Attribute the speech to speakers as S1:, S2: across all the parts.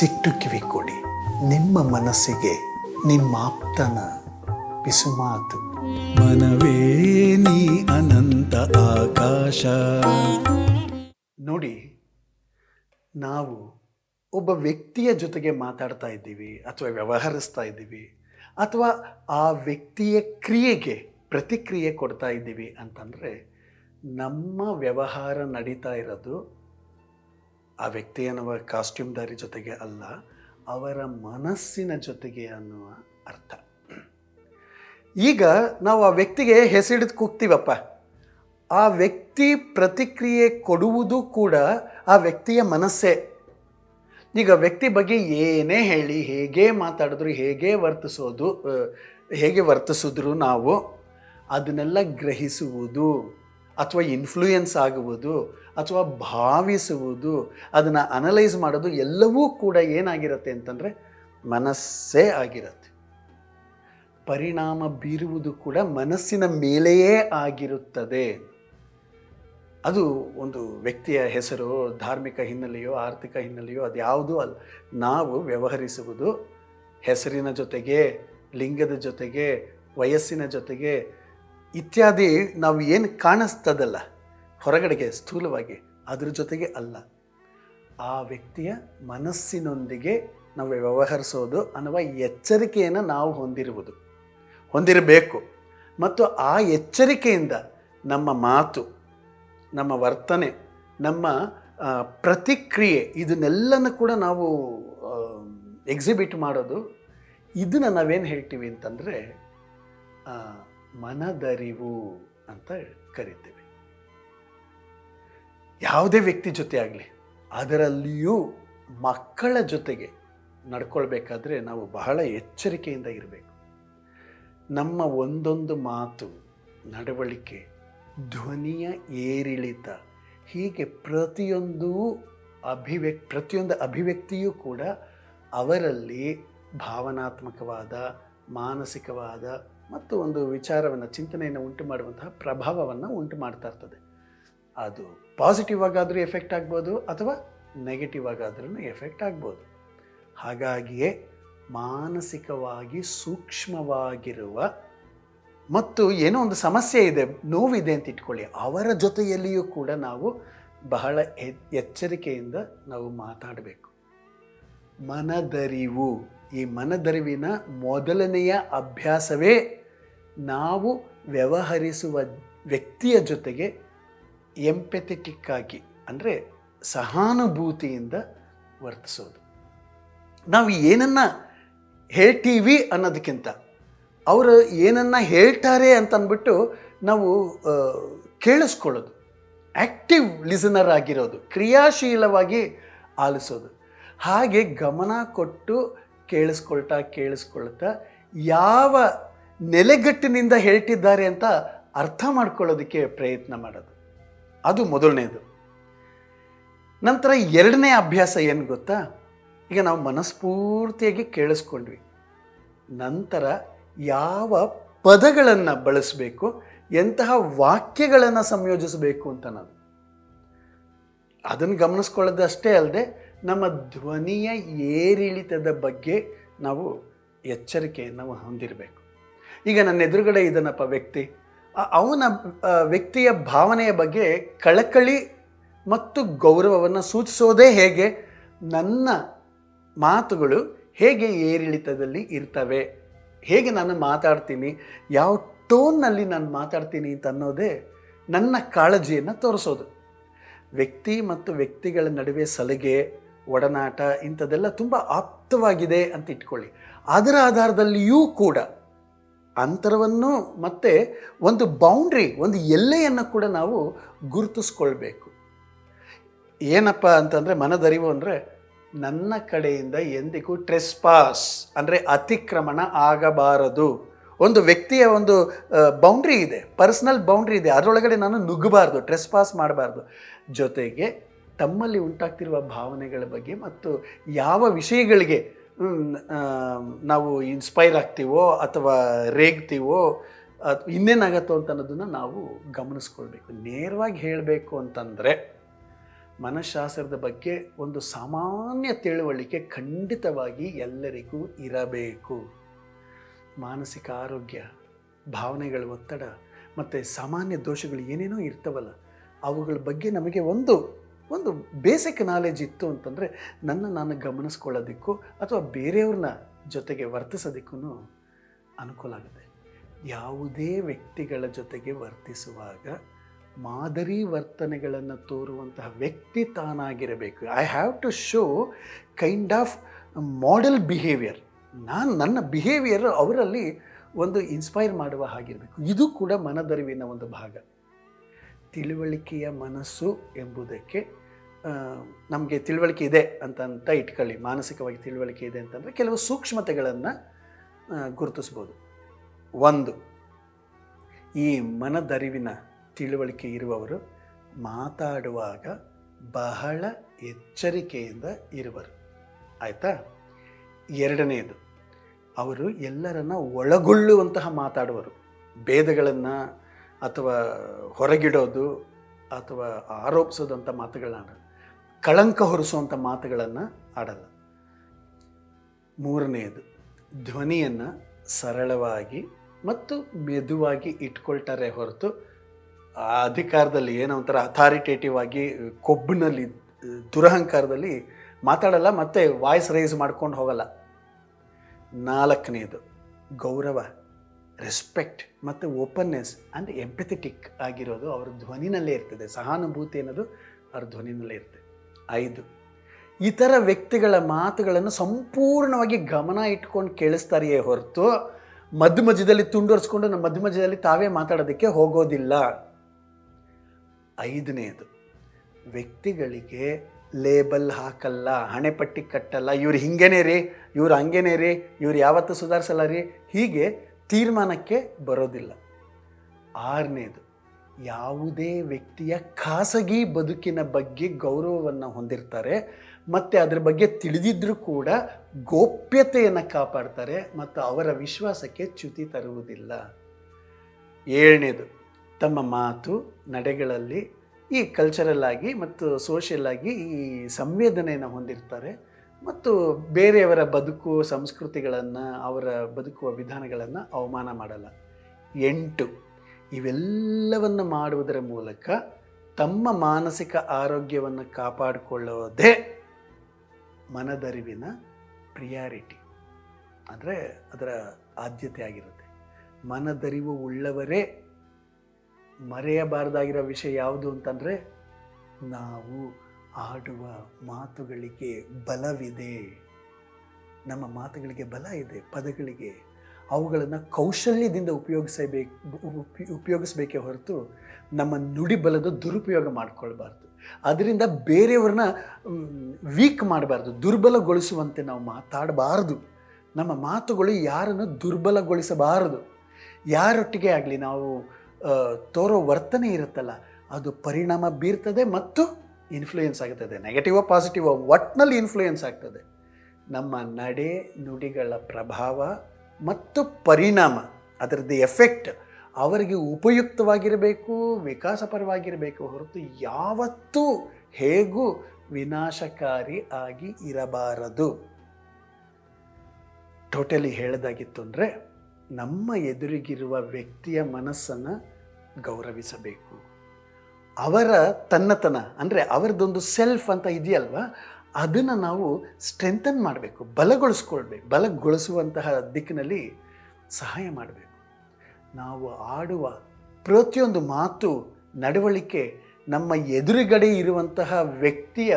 S1: ಮನಸ್ಸಿಟ್ಟು ಕಿವಿ ಕೊಡಿ. ನಿಮ್ಮ ಮನಸ್ಸಿಗೆ ನಿಮ್ಮಾಪ್ತನ ಪಿಸುಮಾತು
S2: ಮನವೇ ನೀ ಅನಂತ ಆಕಾಶ.
S1: ನೋಡಿ ನಾವು ಒಬ್ಬ ವ್ಯಕ್ತಿಯ ಜೊತೆಗೆ ಮಾತಾಡ್ತಾ ಇದ್ದೀವಿ ಅಥವಾ ವ್ಯವಹರಿಸ್ತಾ ಇದ್ದೀವಿ ಅಥವಾ ಆ ವ್ಯಕ್ತಿಯ ಕ್ರಿಯೆಗೆ ಪ್ರತಿಕ್ರಿಯೆ ಕೊಡ್ತಾ ಇದ್ದೀವಿ ಅಂತಂದರೆ ನಮ್ಮ ವ್ಯವಹಾರ ನಡೀತಾ ಇರೋದು ಆ ವ್ಯಕ್ತಿ ಅನ್ನುವ ಕಾಸ್ಟ್ಯೂಮ್ದಾರಿ ಜೊತೆಗೆ ಅಲ್ಲ, ಅವರ ಮನಸ್ಸಿನ ಜೊತೆಗೆ ಅನ್ನುವ ಅರ್ಥ. ಈಗ ನಾವು ಆ ವ್ಯಕ್ತಿಗೆ ಹೆಸರಿಡಿದು ಕೂಗ್ತೀವಪ್ಪ. ಆ ವ್ಯಕ್ತಿ ಪ್ರತಿಕ್ರಿಯೆ ಕೊಡುವುದು ಕೂಡ ಆ ವ್ಯಕ್ತಿಯ ಮನಸ್ಸೇ. ಈಗ ವ್ಯಕ್ತಿ ಬಗ್ಗೆ ಏನೇ ಹೇಳಿ, ಹೇಗೆ ಮಾತಾಡಿದ್ರು, ಹೇಗೆ ವರ್ತಿಸೋದು ಹೇಗೆ ವರ್ತಿಸಿದ್ರು ನಾವು, ಅದನ್ನೆಲ್ಲ ಗ್ರಹಿಸುವುದು. ಅಥವಾ ಇನ್ಫ್ಲೂಯೆನ್ಸ್ ಆಗುವುದು ಅಥವಾ ಭಾವಿಸುವುದು, ಅದನ್ನು ಅನಲೈಸ್ ಮಾಡೋದು ಎಲ್ಲವೂ ಕೂಡ ಏನಾಗಿರುತ್ತೆ ಅಂತಂದರೆ ಮನಸ್ಸೇ ಆಗಿರುತ್ತೆ. ಪರಿಣಾಮ ಬೀರುವುದು ಕೂಡ ಮನಸ್ಸಿನ ಮೇಲೆಯೇ ಆಗಿರುತ್ತದೆ. ಅದು ಒಂದು ವ್ಯಕ್ತಿಯ ಹೆಸರು, ಧಾರ್ಮಿಕ ಹಿನ್ನೆಲೆಯೋ, ಆರ್ಥಿಕ ಹಿನ್ನೆಲೆಯೋ, ಅದು ಯಾವುದೂ ಅಲ್ಲ. ನಾವು ವ್ಯವಹರಿಸುವುದು ಹೆಸರಿನ ಜೊತೆಗೆ, ಲಿಂಗದ ಜೊತೆಗೆ, ವಯಸ್ಸಿನ ಜೊತೆಗೆ ಇತ್ಯಾದಿ ನಾವು ಏನು ಕಾಣಿಸ್ತದಲ್ಲ, ಹೊರಗಡೆಗೆ ಸ್ಥೂಲವಾಗಿ, ಅದ್ರ ಜೊತೆಗೆ ಅಲ್ಲ. ಆ ವ್ಯಕ್ತಿಯ ಮನಸ್ಸಿನೊಂದಿಗೆ ನಾವು ವ್ಯವಹರಿಸೋದು ಅನ್ನುವ ಎಚ್ಚರಿಕೆಯನ್ನು ನಾವು ಹೊಂದಿರುವುದು. ಹೊಂದಿರಬೇಕು. ಮತ್ತು ಆ ಎಚ್ಚರಿಕೆಯಿಂದ ನಮ್ಮ ಮಾತು, ನಮ್ಮ ವರ್ತನೆ, ನಮ್ಮ ಪ್ರತಿಕ್ರಿಯೆ ಇದನ್ನೆಲ್ಲನೂ ಕೂಡ ನಾವು ಎಕ್ಸಿಬಿಟ್ ಮಾಡೋದು. ಇದನ್ನು ನಾವೇನು ಹೇಳ್ತೀವಿ ಅಂತಂದರೆ ಮನದರಿವು ಅಂತ ಕರಿತೇವೆ. ಯಾವುದೇ ವ್ಯಕ್ತಿ ಜೊತೆ ಆಗಲಿ ಅದರಲ್ಲಿಯೂ ಮಕ್ಕಳ ಜೊತೆಗೆ ನಡ್ಕೊಳ್ಬೇಕಾದ್ರೆ ನಾವು ಬಹಳ ಎಚ್ಚರಿಕೆಯಿಂದ ಇರಬೇಕು. ನಮ್ಮ ಒಂದೊಂದು ಮಾತು, ನಡವಳಿಕೆ, ಧ್ವನಿಯ ಏರಿಳಿತ, ಹೀಗೆ ಪ್ರತಿಯೊಂದು ಅಭಿವ್ಯಕ್ತಿ, ಪ್ರತಿಯೊಂದು ಅಭಿವ್ಯಕ್ತಿಯೂ ಕೂಡ ಅವರಲ್ಲಿ ಭಾವನಾತ್ಮಕವಾದ, ಮಾನಸಿಕವಾದ ಮತ್ತು ಒಂದು ವಿಚಾರವನ್ನು, ಚಿಂತನೆಯನ್ನು ಉಂಟು ಮಾಡುವಂತಹ ಪ್ರಭಾವವನ್ನು ಉಂಟು ಮಾಡ್ತಾ ಇರ್ತದೆ. ಅದು ಪಾಸಿಟಿವ್ ಆಗಾದರೂ ಎಫೆಕ್ಟ್ ಆಗ್ಬೋದು ಅಥವಾ ನೆಗೆಟಿವ್ ಆಗಾದ್ರೂ ಎಫೆಕ್ಟ್ ಆಗ್ಬೋದು. ಹಾಗಾಗಿಯೇ ಮಾನಸಿಕವಾಗಿ ಸೂಕ್ಷ್ಮವಾಗಿರುವ ಮತ್ತು ಏನೋ ಒಂದು ಸಮಸ್ಯೆ ಇದೆ, ನೋವಿದೆ ಅಂತ ಇಟ್ಕೊಳ್ಳಿ. ಅವರ ಜೊತೆಯಲ್ಲಿಯೂ ಕೂಡ ನಾವು ಬಹಳ ಎಚ್ಚರಿಕೆಯಿಂದ ನಾವು ಮಾತಾಡಬೇಕು. ಮನದರಿವು. ಈ ಮನದರಿವಿನ ಮೊದಲನೆಯ ಅಭ್ಯಾಸವೇ ನಾವು ವ್ಯವಹರಿಸುವ ವ್ಯಕ್ತಿಯ ಜೊತೆಗೆ ಎಂಪೆಥೆಟಿಕ್ಕಾಗಿ, ಅಂದರೆ ಸಹಾನುಭೂತಿಯಿಂದ ವರ್ತಿಸೋದು. ನಾವು ಏನನ್ನ ಹೇಳ್ತೀವಿ ಅನ್ನೋದಕ್ಕಿಂತ, ಅವರು ಏನನ್ನ ಹೇಳ್ತಾರೆ ಅಂತ ಅಂದ್ಬಿಟ್ಟು ನಾವು ಕೇಳಿಸ್ಕೊಳ್ಳೋದು. ಆ್ಯಕ್ಟಿವ್ ಲಿಸನರ್ ಆಗಿರೋದು, ಕ್ರಿಯಾಶೀಲವಾಗಿ ಆಲಿಸೋದು. ಹಾಗೆ ಗಮನ ಕೊಟ್ಟು ಕೇಳಿಸ್ಕೊಳ್ತಾ ಕೇಳಿಸ್ಕೊಳ್ತಾ ಯಾವ ನೆಲೆಗಟ್ಟಿನಿಂದ ಹೇಳ್ತಿದ್ದಾರೆ ಅಂತ ಅರ್ಥ ಮಾಡ್ಕೊಳ್ಳೋದಕ್ಕೆ ಪ್ರಯತ್ನ ಮಾಡೋದು. ಅದು ಮೊದಲನೇದು. ನಂತರ ಎರಡನೇ ಅಭ್ಯಾಸ ಏನು ಗೊತ್ತಾ? ಈಗ ನಾವು ಮನಸ್ಫೂರ್ತಿಯಾಗಿ ಕೇಳಿಸ್ಕೊಂಡ್ವಿ. ನಂತರ ಯಾವ ಪದಗಳನ್ನು ಬಳಸಬೇಕು, ಎಂತಹ ವಾಕ್ಯಗಳನ್ನು ಸಂಯೋಜಿಸಬೇಕು ಅಂತ ನಾನು. ಅದನ್ನು ಗಮನಿಸ್ಕೊಳ್ಳೋದು ಅಷ್ಟೇ ಅಲ್ಲದೆ ನಮ್ಮ ಧ್ವನಿಯ ಏರಿಳಿತದ ಬಗ್ಗೆ ನಾವು ಎಚ್ಚರಿಕೆಯನ್ನು ಹೊಂದಿರಬೇಕು. ಈಗ ನನ್ನ ಎದುರುಗಡೆ ಇದನ್ನಪ್ಪ ವ್ಯಕ್ತಿ. ಅವನ ವ್ಯಕ್ತಿಯ ಭಾವನೆಯ ಬಗ್ಗೆ ಕಳಕಳಿ ಮತ್ತು ಗೌರವವನ್ನು ಸೂಚಿಸೋದೇ ಹೇಗೆ? ನನ್ನ ಮಾತುಗಳು ಹೇಗೆ ಏರಿಳಿತದಲ್ಲಿ ಇರ್ತವೆ? ಹೇಗೆ ನಾನು ಮಾತಾಡ್ತೀನಿ? ಯಾವ ಟೋನ್ನಲ್ಲಿ ನಾನು ಮಾತಾಡ್ತೀನಿ ಅಂತ ಅನ್ನೋದೇ ನನ್ನ ಕಾಳಜಿಯನ್ನು ತೋರಿಸೋದು. ವ್ಯಕ್ತಿ ಮತ್ತು ವ್ಯಕ್ತಿಗಳ ನಡುವೆ ಸಲಿಗೆ, ಒಡನಾಟ ಇಂಥದ್ದೆಲ್ಲ ತುಂಬ ಆಪ್ತವಾಗಿದೆ ಅಂತ ಇಟ್ಕೊಳ್ಳಿ. ಅದರ ಆಧಾರದಲ್ಲಿಯೂ ಕೂಡ ಅಂತರವನ್ನು ಮತ್ತು ಒಂದು ಬೌಂಡ್ರಿ ಒಂದು ಎಲ್ಲೆಯನ್ನು ಕೂಡ ನಾವು ಗುರುತಿಸ್ಕೊಳ್ಬೇಕು. ಏನಪ್ಪ ಅಂತಂದರೆ ಮನದರಿವು ಅಂದರೆ ನನ್ನ ಕಡೆಯಿಂದ ಎಂದಿಗೂ ಟ್ರೆಸ್ಪಾಸ್ ಅಂದರೆ ಅತಿಕ್ರಮಣ ಆಗಬಾರದು. ಒಂದು ವ್ಯಕ್ತಿಯ ಒಂದು ಬೌಂಡ್ರಿ ಇದೆ ಪರ್ಸ್ನಲ್ ಬೌಂಡ್ರಿ ಇದೆ, ಅದರೊಳಗಡೆ ನಾನು ನುಗ್ಗಬಾರ್ದು ಟ್ರೆಸ್ಪಾಸ್ ಮಾಡಬಾರ್ದು. ಜೊತೆಗೆ ತಮ್ಮಲ್ಲಿ ಉಂಟಾಗ್ತಿರುವ ಭಾವನೆಗಳ ಬಗ್ಗೆ ಮತ್ತು ಯಾವ ವಿಷಯಗಳಿಗೆ ನಾವು ಇನ್ಸ್ಪೈರ್ ಆಗ್ತೀವೋ ಅಥವಾ ರೇಗ್ತೀವೋ ಇನ್ನೇನಾಗತ್ತೋ ಅಂತ ಅನ್ನೋದನ್ನು ನಾವು ಗಮನಿಸ್ಕೊಳ್ಬೇಕು. ನೇರವಾಗಿ ಹೇಳಬೇಕು ಅಂತಂದರೆ, ಮನಃಶಾಸ್ತ್ರದ ಬಗ್ಗೆ ಒಂದು ಸಾಮಾನ್ಯ ತಿಳುವಳಿಕೆ ಖಂಡಿತವಾಗಿ ಎಲ್ಲರಿಗೂ ಇರಬೇಕು. ಮಾನಸಿಕ ಆರೋಗ್ಯ, ಭಾವನೆಗಳ ಒತ್ತಡ, ಮತ್ತು ಸಾಮಾನ್ಯ ದೋಷಗಳು ಏನೇನೋ ಇರ್ತವಲ್ಲ, ಅವುಗಳ ಬಗ್ಗೆ ನಮಗೆ ಒಂದು ಒಂದು ಬೇಸಿಕ್ ನಾಲೆಜ್ ಇತ್ತು ಅಂತಂದರೆ ನನ್ನ ನಾನು ಗಮನಿಸ್ಕೊಳ್ಳೋದಕ್ಕೂ ಅಥವಾ ಬೇರೆಯವ್ರನ್ನ ಜೊತೆಗೆ ವರ್ತಿಸೋದಕ್ಕೂ ಅನುಕೂಲ ಆಗುತ್ತೆ. ಯಾವುದೇ ವ್ಯಕ್ತಿಗಳ ಜೊತೆಗೆ ವರ್ತಿಸುವಾಗ ಮಾದರಿ ವರ್ತನೆಗಳನ್ನು ತೋರುವಂತಹ ವ್ಯಕ್ತಿ ತಾನಾಗಿರಬೇಕು. I have to show kind of model behaviour ನಾನು ನನ್ನ ಬಿಹೇವಿಯರ್ ಅವರಲ್ಲಿ ಒಂದು ಇನ್ಸ್ಪೈರ್ ಮಾಡುವ ಹಾಗಿರಬೇಕು. ಇದು ಕೂಡ ಮನದರಿವಿನ ಒಂದು ಭಾಗ. ತಿಳುವಳಿಕೆಯ ಮನಸ್ಸು ಎಂಬುದಕ್ಕೆ ನಮಗೆ ತಿಳುವಳಿಕೆ ಇದೆ ಅಂತ ಅಂತ ಇಟ್ಕೊಳ್ಳಿ, ಮಾನಸಿಕವಾಗಿ ತಿಳುವಳಿಕೆ ಇದೆ ಅಂತಂದರೆ ಕೆಲವು ಸೂಕ್ಷ್ಮತೆಗಳನ್ನು ಗುರುತಿಸ್ಬೋದು. ಒಂದು, ಈ ಮನದರಿವಿನ ತಿಳುವಳಿಕೆ ಇರುವವರು ಮಾತಾಡುವಾಗ ಬಹಳ ಎಚ್ಚರಿಕೆಯಿಂದ ಇರುವರು. ಆಯಿತಾ? ಎರಡನೆಯದು ಅವರು ಎಲ್ಲರನ್ನ ಒಳಗೊಳ್ಳುವಂತಹ ಮಾತಾಡುವರು. ಭೇದಗಳನ್ನು ಅಥವಾ ಹೊರಗಿಡೋದು ಅಥವಾ ಆರೋಪಿಸೋದಂಥ ಮಾತುಗಳನ್ನ. ಕಳಂಕ ಹೊರಿಸುವಂಥ ಮಾತುಗಳನ್ನು ಆಡಲ್ಲ. ಮೂರನೆಯದು, ಧ್ವನಿಯನ್ನು ಸರಳವಾಗಿ ಮತ್ತು ಮೆದುವಾಗಿ ಇಟ್ಕೊಳ್ತಾರೆ ಹೊರತು ಆ ಅಧಿಕಾರದಲ್ಲಿ ಏನೋ ಒಂಥರ ಅಥಾರಿಟೇಟಿವ್ ಆಗಿ ಕೊಬ್ಬಿನಲ್ಲಿ, ದುರಹಂಕಾರದಲ್ಲಿ ಮಾತಾಡಲ್ಲ, ಮತ್ತು ವಾಯ್ಸ್ ರೈಸ್ ಮಾಡ್ಕೊಂಡು ಹೋಗಲ್ಲ. ನಾಲ್ಕನೇದು ಗೌರವ ರೆಸ್ಪೆಕ್ಟ್ ಮತ್ತು ಓಪನ್ನೆಸ್ ಆ್ಯಂಡ್ ಎಂಪೆಥೆಟಿಕ್ ಆಗಿರೋದು ಅವ್ರ ಧ್ವನಿನಲ್ಲೇ ಇರ್ತದೆ. ಸಹಾನುಭೂತಿ ಅನ್ನೋದು ಅವ್ರ ಧ್ವನಿನಲ್ಲೇ ಇರ್ತದೆ. ಐದು. ಇತರ ವ್ಯಕ್ತಿಗಳ ಮಾತುಗಳನ್ನು ಸಂಪೂರ್ಣವಾಗಿ ಗಮನ ಇಟ್ಕೊಂಡು ಕೇಳಿಸ್ತಾರೆಯೇ ಹೊರತು ಮಧ್ಯ ಮಧ್ಯದಲ್ಲಿ ತುಂಡರಿಸ್ಕೊಂಡು ನಮ್ಮ ಮಧ್ಯ ಮಧ್ಯದಲ್ಲಿ ತಾವೇ ಮಾತಾಡೋದಕ್ಕೆ ಹೋಗೋದಿಲ್ಲ. ಐದನೇದು, ವ್ಯಕ್ತಿಗಳಿಗೆ ಲೇಬಲ್ ಹಾಕಲ್ಲ ಹಣೆಪಟ್ಟಿ ಕಟ್ಟಲ್ಲ. ಇವ್ರು ಹಿಂಗೇನೆ ರೀ, ಇವ್ರು ಹಂಗೇನೇ ರೀ, ಇವ್ರು ಯಾವತ್ತೂ ಸುಧಾರಿಸಲ್ಲ ರೀ, ಹೀಗೆ ತೀರ್ಮಾನಕ್ಕೆ ಬರೋದಿಲ್ಲ. ಆರನೇದು ಯಾವುದೇ ವ್ಯಕ್ತಿಯ ಖಾಸಗಿ ಬದುಕಿನ ಬಗ್ಗೆ ಗೌರವವನ್ನು ಹೊಂದಿರ್ತಾರೆ, ಮತ್ತು ಅದರ ಬಗ್ಗೆ ತಿಳಿದಿದ್ದರೂ ಕೂಡ ಗೋಪ್ಯತೆಯನ್ನು ಕಾಪಾಡ್ತಾರೆ, ಮತ್ತು ಅವರ ವಿಶ್ವಾಸಕ್ಕೆ ಚ್ಯುತಿ ತರುವುದಿಲ್ಲ. ಏಳನೇದು, ತಮ್ಮ ಮಾತು ನಡೆಗಳಲ್ಲಿ ಈ ಕಲ್ಚರಲ್ ಆಗಿ ಮತ್ತು ಸೋಷಿಯಲ್ ಆಗಿ ಈ ಸಂವೇದನೆಯನ್ನು ಹೊಂದಿರ್ತಾರೆ, ಮತ್ತು ಬೇರೆಯವರ ಬದುಕು, ಸಂಸ್ಕೃತಿಗಳನ್ನು, ಅವರ ಬದುಕುವ ವಿಧಾನಗಳನ್ನು ಅವಮಾನ ಮಾಡಲ್ಲ. ಎಂಟು ಇವೆಲ್ಲವನ್ನು ಮಾಡುವುದರ ಮೂಲಕ ತಮ್ಮ ಮಾನಸಿಕ ಆರೋಗ್ಯವನ್ನು ಕಾಪಾಡಿಕೊಳ್ಳೋದೇ ಮನದರಿವಿನ ಪ್ರಿಯಾರಿಟಿ ಅಂದರೆ ಅದರ ಆದ್ಯತೆ ಆಗಿರುತ್ತೆ. ಮನದರಿವು ಉಳ್ಳವರೇ ಮರೆಯಬಾರದಾಗಿರೋ ವಿಷಯ ಯಾವುದು ಅಂತಂದರೆ ನಾವು ಆಡುವ ಮಾತುಗಳಿಗೆ ಬಲವಿದೆ. ನಮ್ಮ ಮಾತುಗಳಿಗೆ ಬಲ ಇದೆ, ಪದಗಳಿಗೆ ಅವುಗಳನ್ನು ಕೌಶಲ್ಯದಿಂದ ಉಪಯೋಗಿಸಬೇಕು, ಉಪಿ- ಉಪಯೋಗಿಸ್ಬೇಕೇ ಹೊರತು ನಮ್ಮ ನುಡಿ ಬಲದ ದುರುಪಯೋಗ ಮಾಡಿಕೊಳ್ಬಾರ್ದು. ಅದರಿಂದ ಬೇರೆಯವ್ರನ್ನ ವೀಕ್ ಮಾಡಬಾರ್ದು, ದುರ್ಬಲಗೊಳಿಸುವಂತೆ ನಾವು ಮಾತಾಡಬಾರ್ದು. ನಮ್ಮ ಮಾತುಗಳು ಯಾರನ್ನು ದುರ್ಬಲಗೊಳಿಸಬಾರದು. ಯಾರೊಟ್ಟಿಗೆ ಆಗಲಿ ನಾವು ತೋರೋ ವರ್ತನೆ ಇರುತ್ತಲ್ಲ, ಅದು ಪರಿಣಾಮ ಬೀರ್ತದೆ ಮತ್ತು ಇನ್ಫ್ಲೂಯೆನ್ಸ್ ಆಗ್ತದೆ ನೆಗೆಟಿವ್ ಪಾಸಿಟಿವ್ ಒಟ್ಟಿನಲ್ಲಿ ಇನ್ಫ್ಲೂಯೆನ್ಸ್ ಆಗ್ತದೆ. ನಮ್ಮ ನಡೆ ನುಡಿಗಳ ಪ್ರಭಾವ ಮತ್ತು ಪರಿಣಾಮ, ಅದರದ್ದು ಎಫೆಕ್ಟ್ ಅವರಿಗೆ ಉಪಯುಕ್ತವಾಗಿರಬೇಕು, ವಿಕಾಸಪರವಾಗಿರಬೇಕು ಹೊರತು ಯಾವತ್ತೂ ಹೇಗೂ ವಿನಾಶಕಾರಿ ಆಗಿ ಇರಬಾರದು. ಟೋಟಲಿ ಹೇಳೋದಾಗಿತ್ತು ಅಂದರೆ ನಮ್ಮ ಎದುರಿಗಿರುವ ವ್ಯಕ್ತಿಯ ಮನಸ್ಸನ್ನು ಗೌರವಿಸಬೇಕು. ಅವರ ತನ್ನತನ, ಅಂದರೆ ಅವರದೊಂದು ಸೆಲ್ಫ್ ಅಂತ ಇದೆಯಲ್ವ? ಅದನ್ನು ನಾವು ಸ್ಟ್ರೆಂಥನ್ ಮಾಡಬೇಕು, ಬಲಗೊಳಿಸ್ಕೊಳ್ಬೇಕು, ಬಲಗೊಳಿಸುವಂತಹ ದಿಕ್ಕಿನಲ್ಲಿ ಸಹಾಯ ಮಾಡಬೇಕು. ನಾವು ಆಡುವ ಪ್ರತಿಯೊಂದು ಮಾತು, ನಡವಳಿಕೆ, ನಮ್ಮ ಎದುರುಗಡೆ ಇರುವಂತಹ ವ್ಯಕ್ತಿಯ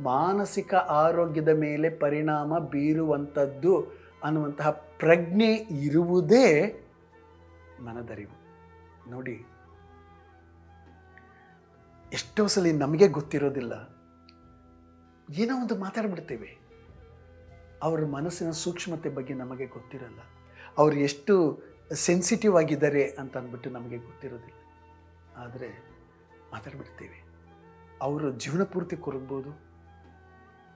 S1: ಮಾನಸಿಕ ಆರೋಗ್ಯದ ಮೇಲೆ ಪರಿಣಾಮ ಬೀರುವಂಥದ್ದು ಅನ್ನುವಂತಹ ಪ್ರಜ್ಞೆ ಇರುವುದೇ ಮನದರಿವು. ನೋಡಿ, ಎಷ್ಟೋ ಸಲ ನಮಗೆ ಗೊತ್ತಿರೋದಿಲ್ಲ. ಏನೋ ಒಂದು ಮಾತಾಡ್ಬಿಡ್ತೇವೆ. ಅವರ ಮನಸ್ಸಿನ ಸೂಕ್ಷ್ಮತೆ ಬಗ್ಗೆ ನಮಗೆ ಗೊತ್ತಿರಲ್ಲ. ಅವರು ಎಷ್ಟು ಸೆನ್ಸಿಟಿವ್ ಆಗಿದ್ದಾರೆ ಅಂತ ಅಂದ್ಬಿಟ್ಟು ನಮಗೆ ಗೊತ್ತಿರೋದಿಲ್ಲ. ಆದರೆ ಮಾತಾಡ್ಬಿಡ್ತೇವೆ. ಅವರು ಜೀವನ ಪೂರ್ತಿ ಕೊರಗ್ಬೋದು,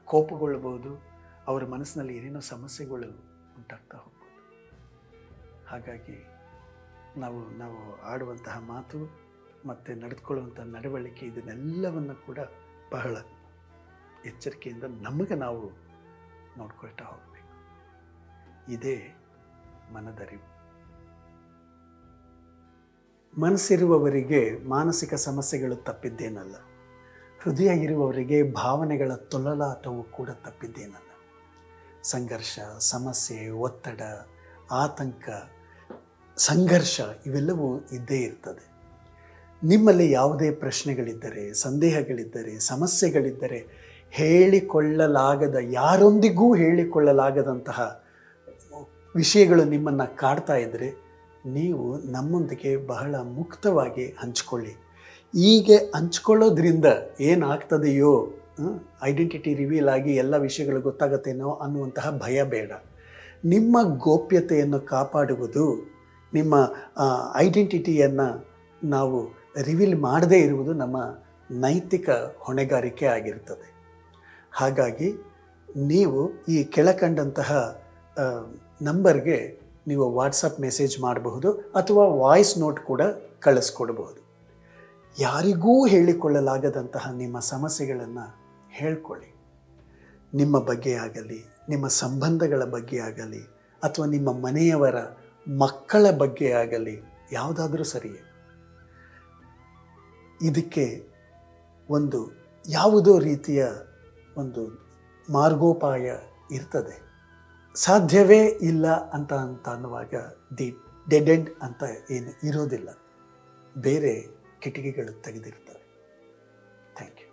S1: ಕೋಪಗೊಳ್ಬೋದು, ಅವರ ಮನಸ್ಸಿನಲ್ಲಿ ಏನೇನೋ ಸಮಸ್ಯೆಗಳು ಉಂಟಾಗ್ತಾ ಹೋಗ್ಬೋದು. ಹಾಗಾಗಿ ನಾವು ನಾವು ಆಡುವಂತಹ ಮಾತು ಮತ್ತು ನಡೆದುಕೊಳ್ಳುವಂಥ ನಡವಳಿಕೆ ಇದನ್ನೆಲ್ಲವನ್ನು ಕೂಡ ಬಹಳ ಎಚ್ಚರಿಕೆಯಿಂದ ನಮಗೆ ನಾವು ನೋಡ್ಕೊಳ್ತಾ ಹೋಗಬೇಕು. ಇದೇ ಮನದರಿವು. ಮನಸ್ಸಿರುವವರಿಗೆ ಮಾನಸಿಕ ಸಮಸ್ಯೆಗಳು ತಪ್ಪಿದ್ದೇನಲ್ಲ. ಹೃದಯ ಇರುವವರಿಗೆ ಭಾವನೆಗಳ ತೊಲಲಾಟವು ಕೂಡ ತಪ್ಪಿದ್ದೇನಲ್ಲ. ಸಂಘರ್ಷ, ಸಮಸ್ಯೆ, ಒತ್ತಡ, ಆತಂಕ, ಸಂಘರ್ಷ ಇವೆಲ್ಲವೂ ಇದ್ದೇ ಇರ್ತದೆ. ನಿಮ್ಮಲ್ಲಿ ಯಾವುದೇ ಪ್ರಶ್ನೆಗಳಿದ್ದರೆ, ಸಂದೇಹಗಳಿದ್ದರೆ, ಸಮಸ್ಯೆಗಳಿದ್ದರೆ ಹೇಳಿಕೊಳ್ಳಲಾಗದ, ಯಾರೊಂದಿಗೂ ಹೇಳಿಕೊಳ್ಳಲಾಗದಂತಹ ವಿಷಯಗಳು ನಿಮ್ಮನ್ನು ಕಾಡ್ತಾ ಇದ್ದರೆ ನೀವು ನಮ್ಮೊಂದಿಗೆ ಬಹಳ ಮುಕ್ತವಾಗಿ ಹಂಚ್ಕೊಳ್ಳಿ. ಹೀಗೆ ಹಂಚ್ಕೊಳ್ಳೋದ್ರಿಂದ ಏನಾಗ್ತದೆಯೋ ಐಡೆಂಟಿಟಿ ರಿವೀಲ್ ಆಗಿ ಎಲ್ಲ ವಿಷಯಗಳು ಗೊತ್ತಾಗತ್ತೇನೋ ಅನ್ನುವಂತಹ ಭಯ ಬೇಡ. ನಿಮ್ಮ ಗೋಪ್ಯತೆಯನ್ನು ಕಾಪಾಡುವುದು, ನಿಮ್ಮ ಐಡೆಂಟಿಟಿಯನ್ನು ನಾವು ರಿವೀಲ್ ಮಾಡದೇ ಇರುವುದು ನಮ್ಮ ನೈತಿಕ ಹೊಣೆಗಾರಿಕೆ ಆಗಿರ್ತದೆ. ಹಾಗಾಗಿ ನೀವು ಈ ಕೆಳಕಂಡಂತಹ ನಂಬರ್ಗೆ ನೀವು ವಾಟ್ಸಪ್ ಮೆಸೇಜ್ ಮಾಡಬಹುದು ಅಥವಾ ವಾಯ್ಸ್ ನೋಟ್ ಕೂಡ ಕಳಿಸ್ಕೊಡ್ಬಹುದು. ಯಾರಿಗೂ ಹೇಳಿಕೊಳ್ಳಲಾಗದಂತಹ ನಿಮ್ಮ ಸಮಸ್ಯೆಗಳನ್ನು ಹೇಳ್ಕೊಳ್ಳಿ. ನಿಮ್ಮ ಬಗ್ಗೆ ಆಗಲಿ, ನಿಮ್ಮ ಸಂಬಂಧಗಳ ಬಗ್ಗೆ ಆಗಲಿ, ಅಥವಾ ನಿಮ್ಮ ಮನೆಯವರ ಮಕ್ಕಳ ಬಗ್ಗೆ ಆಗಲಿ, ಯಾವುದಾದರೂ ಸರಿಯೇ ಇದಕ್ಕೆ ಒಂದು ಯಾವುದೋ ರೀತಿಯ ಒಂದು ಮಾರ್ಗೋಪಾಯ ಇರ್ತದೆ. ಸಾಧ್ಯವೇ ಇಲ್ಲ ಅಂತ ಅಂತ ಅನ್ನುವಾಗ ದಿ ಡೆಡ್ ಎಂಡ್ ಅಂತ ಏನು ಇರೋದಿಲ್ಲ. ಬೇರೆ ಕಿಟಕಿಗಳು ತೆಗೆದಿರ್ತವೆ ಥ್ಯಾಂಕ್ ಯು.